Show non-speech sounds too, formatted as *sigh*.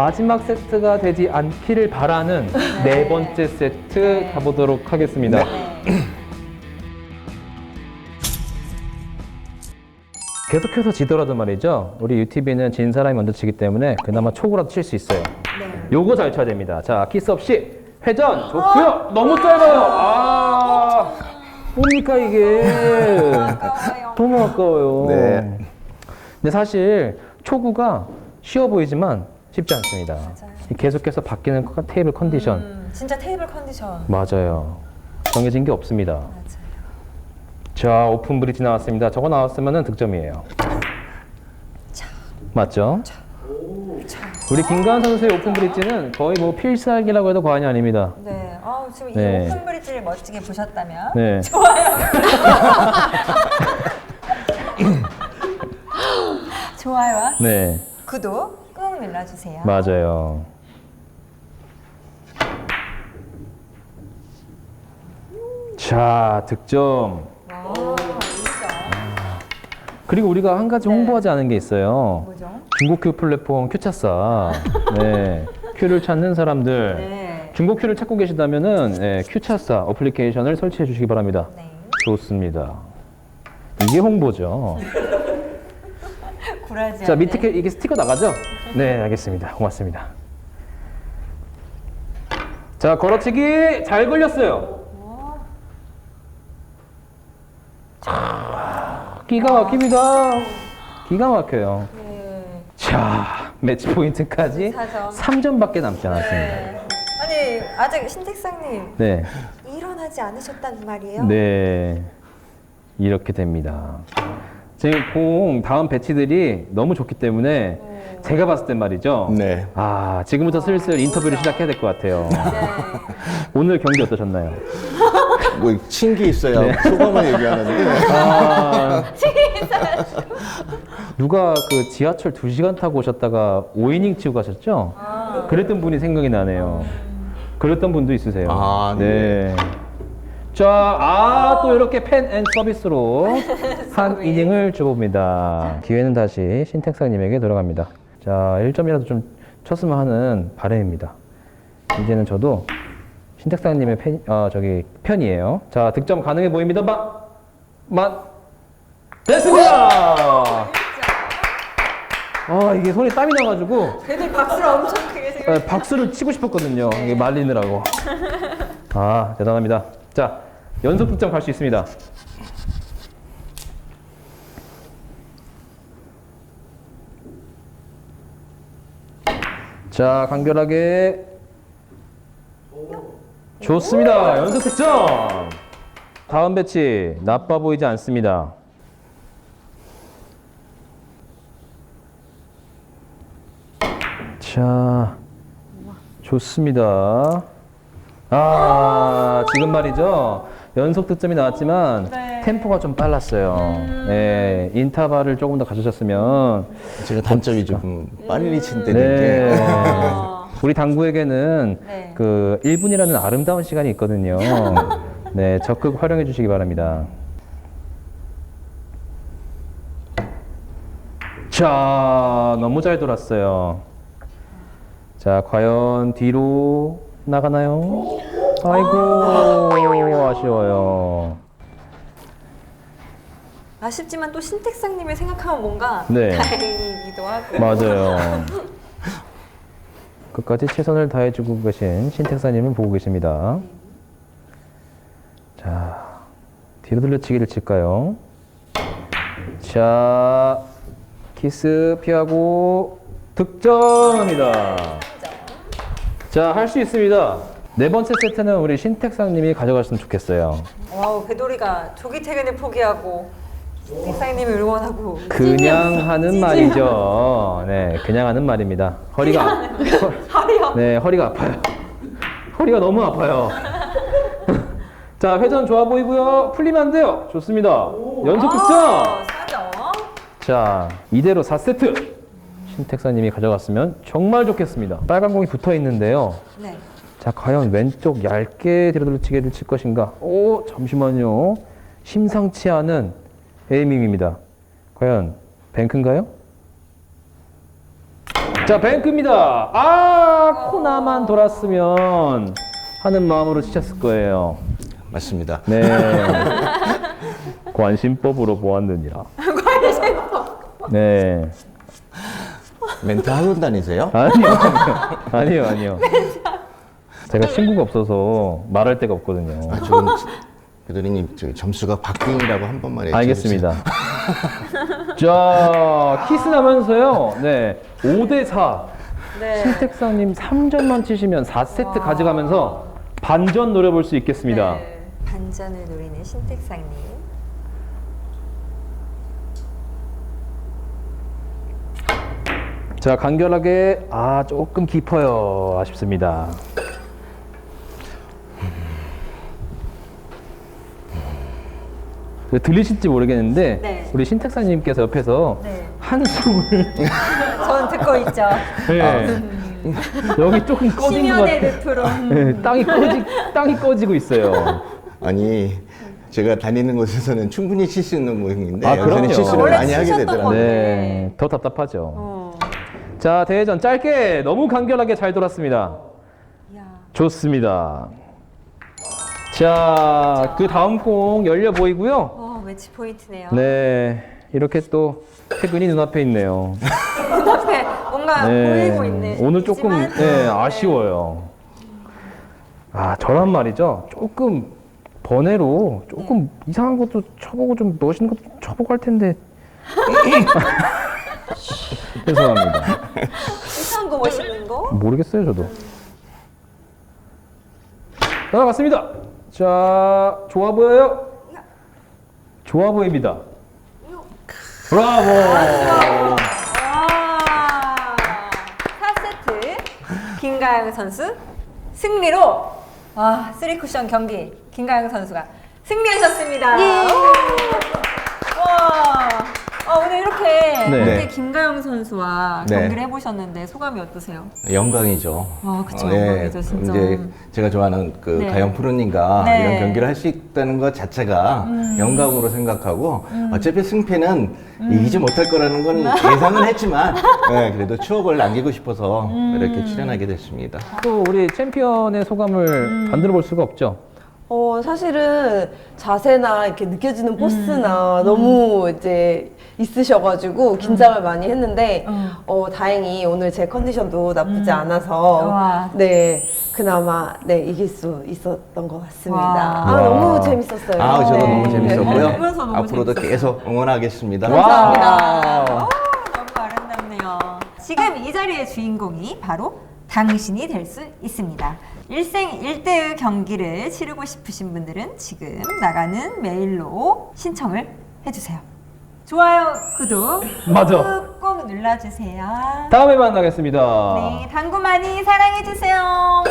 마지막 세트가 되지 않기를 바라는 *laughs* 네, 번째 세트 네. 가보도록 하겠습니다. 네. *clears throat* 계속해서 지더라도 말이죠. 우리 UTV는 진 사람이 먼저 치기 때문에 그나마 초구라도 칠 수 있어요. 네. 요거 잘 쳐야 됩니다. 자, 키스 없이 회전 좋고요. 너무 짧아요. 아, 뭡니까 이게? 아까워요. 너무 아까워요. 네. 근데 사실 초구가 쉬워 보이지만 쉽지 않습니다. 맞아요. 계속해서 바뀌는 컨- 테이블 컨디션 음, 진짜 테이블 컨디션. 맞아요. 정해진 게 없습니다. 자, 오픈 브릿지 나왔습니다. 저거 나왔으면 득점이에요. 맞죠? 우리 김가은 선수의 오픈 브릿지는 거의 뭐 필살기라고 해도 과언이 아닙니다. 네. 어, 지금 네. 이 오픈 브릿지를 멋지게 보셨다면 네. *laughs* 좋아요. *laughs* *laughs* 좋아요와 네, 구독 꾹 눌러주세요. 맞아요. 자, 득점. 와, 진짜. 그리고 우리가 한 가지 네. 홍보하지 않은 게 있어요. 뭐죠? 중고큐 플랫폼 큐차사. 네. 큐를 찾는 사람들. 네. 중고 큐를 찾고 계시다면은 네, 큐차사 어플리케이션을 설치해 주시기 바랍니다. 네. 좋습니다. 이게 홍보죠. *laughs* 굴하지 자, 않는. 밑에 게- 이게 스티커 나가죠? 네, 알겠습니다. 고맙습니다. 자, 걸어치기 잘 걸렸어요. 자, 기가 막힙니다. 기가 막혀요. 네. 자, 매치 포인트까지 사점. 3점밖에 남지 않았습니다. 네. 아니 아직 신택상님 네. 일어나지 않으셨단 말이에요? 네. 이렇게 됩니다. 지금 공 다음 배치들이 너무 좋기 때문에 네. 제가 봤을 땐 말이죠. 네. 아, 지금부터 슬슬 인터뷰를 시작해야 될 것 같아요. 네. 오늘 경기 어떠셨나요? *laughs* 뭐 친기 있어야 네. 소감을 얘기하는데 아, 누가 그 지하철 2시간 타고 오셨다가 5이닝 치고 가셨죠? 아. 그랬던 분이 생각이 나네요. 그랬던 분도 있으세요. 아, 네. 자, 아, 또 이렇게 팬앤 서비스로 *laughs* 한 이닝을 줘봅니다. 기회는 다시 신택사님에게 돌아갑니다. 자, 1점이라도 좀 쳤으면 하는 바람입니다. 이제는 저도 신택사님의 팬, 어, 저기, 편이에요. 자, 득점 가능해 보입니다. 만, 만, 됐습니다! 아, 이게 손에 땀이 나가지고, 애들 박수를 엄청 크게 세요. 네, 박수를 치고 싶었거든요. 이게 말리느라고. 아, 대단합니다. 자, 연속 득점 갈 수 있습니다. 자, 간결하게. 좋습니다. 연속 득점. 다음 배치 나빠 보이지 않습니다. 자, 좋습니다. 아, 지금 말이죠. 연속 득점이 나왔지만 네. 템포가 좀 빨랐어요. 네, 인터벌을 조금 더 가져셨으면 제가 단점이 좀 빨리 친다는 네. 게 아. *laughs* 우리 당구에게는 네. 그 1분이라는 아름다운 시간이 있거든요. *laughs* 네, 적극 활용해 주시기 바랍니다. 자, 너무 잘 돌았어요. 자, 과연 뒤로 나가나요? 아이고, 아쉬워요. 아쉽지만 또 신택상님을 생각하면 뭔가 네. 다행이기도 하고. 맞아요. *laughs* 끝까지 최선을 다해주고 계신 신택사님을 보고 계십니다. 자, 뒤로 들려치기를 칠까요? 자, 키스 피하고 득점합니다. 자, 할 수 있습니다. 네 번째 세트는 우리 신택상님이 가져갔으면 좋겠어요. 와우 배돌이가 조기 퇴근을 포기하고 신택상님을 응원하고. 그냥 하는 말이죠. 네, 그냥 하는 말입니다. 허리가 하리요. *laughs* 네, 허리가 아파요. 허리가 너무 아파요. *laughs* 자, 회전 좋아 보이고요. 풀리면 안 돼요. 좋습니다. 연속 득점. 아, 사점. 자, 이대로 4세트. 신택사님이 가져갔으면 정말 좋겠습니다. 빨간 공이 붙어 있는데요. 네. 자, 과연 왼쪽 얇게 뒤로들치기를 칠 것인가? 오, 잠시만요. 심상치 않은 에이밍입니다. 과연 뱅크인가요? 자, 뱅크입니다. 아, 코나만 돌았으면 하는 마음으로 치셨을 거예요. 맞습니다. 네. *laughs* 관심법으로 보았느니라. *laughs* 관심법. 네. 멘트 학원 다니세요? 아니요, 아니요, 아니요. 제가 친구가 없어서 말할 데가 없거든요. 아, 지금 교도님 저 점수가 박빙이라고 한 번만 해주세요. 알겠습니다. *laughs* 자, 키스 나면서요. 네. 5대 4. 네. 신택사님 3점만 치시면 4세트 가져가면서 반전 노려볼 수 있겠습니다. 네. 반전을 노리는 신택상님. 자, 간결하게, 아, 조금 깊어요. 아쉽습니다. 들리실지 모르겠는데, 네. 우리 신택사님께서 옆에서 네. 한숨을, *laughs* 전 듣고 있죠. 네. 여기 조금 *laughs* 꺼진 것 심연의 같아요. *laughs* 네, 땅이 꺼지, 땅이 꺼지고 있어요. 아니 제가 다니는 곳에서는 충분히 칠 수 있는 모형인데 아, 여기서는. 실수를 원래 많이 하게 치셨던 되더라고요. 네, 더 답답하죠. 어. 자, 대회전 짧게 너무 간결하게 잘 돌았습니다. 이야. 좋습니다. 자, 그 다음 공 열려 보이고요. 어, 매치 포인트네요. 네, 이렇게 또 퇴근이 눈앞에 있네요. *laughs* 눈앞에 뭔가 네, 보이고 있네. 오늘 조금 있지만, 네, 아쉬워요. 아, 저란 말이죠. 조금 번외로 조금 이상한 것도 쳐보고 좀 멋있는 것도 좀 쳐보고 할 텐데. *laughs* 죄송합니다. 이상한 거 멋있는 거? 모르겠어요, 저도. 따라갔습니다. 자, 좋아 보여요? 좋아 보입니다. 브라보! 와. 4세트 김가영 선수 승리로 와, 3쿠션 경기 김가영 선수가 승리하셨습니다. 예. 와. 어, 오늘 이렇게 네. 이렇게 김가영 선수와 네. 경기를 해보셨는데 소감이 어떠세요? 영광이죠. 아, 그쵸. 어, 영광이죠, 진짜. 이제 제가 좋아하는 그 네. 가영 프로님과 네. 음. 이런 경기를 할 수 있다는 것 자체가 영광으로 생각하고 어차피 승패는 음. 이기지 못할 거라는 건 예상은 했지만 *laughs* 네, 그래도 추억을 남기고 싶어서 음. 이렇게 출연하게 됐습니다. 또 우리 챔피언의 소감을 음. 안 들어볼 수가 없죠. 어, 사실은 자세나 이렇게 느껴지는 음. 포스나 너무 이제 있으셔가지고 긴장을 많이 했는데, 음. 어, 다행히 오늘 제 컨디션도 나쁘지 않아서, 와. 네, 그나마, 네, 이길 수 있었던 것 같습니다. 와. 아, 와. 너무 재밌었어요. 아, 저도 네. 너무 재밌었고요. 보면서 너무 앞으로도 재밌었어요. 계속 응원하겠습니다. 감사합니다. 와우. 어, 너무 아름답네요. 지금 이 자리의 주인공이 바로 당신이 될 수 있습니다. 일생 일대의 경기를 치르고 싶으신 분들은 지금 나가는 메일로 신청을 해주세요. 좋아요, 구독 맞아. 꾹꾹 눌러주세요. 다음에 만나겠습니다. 네, 당구 많이 사랑해주세요.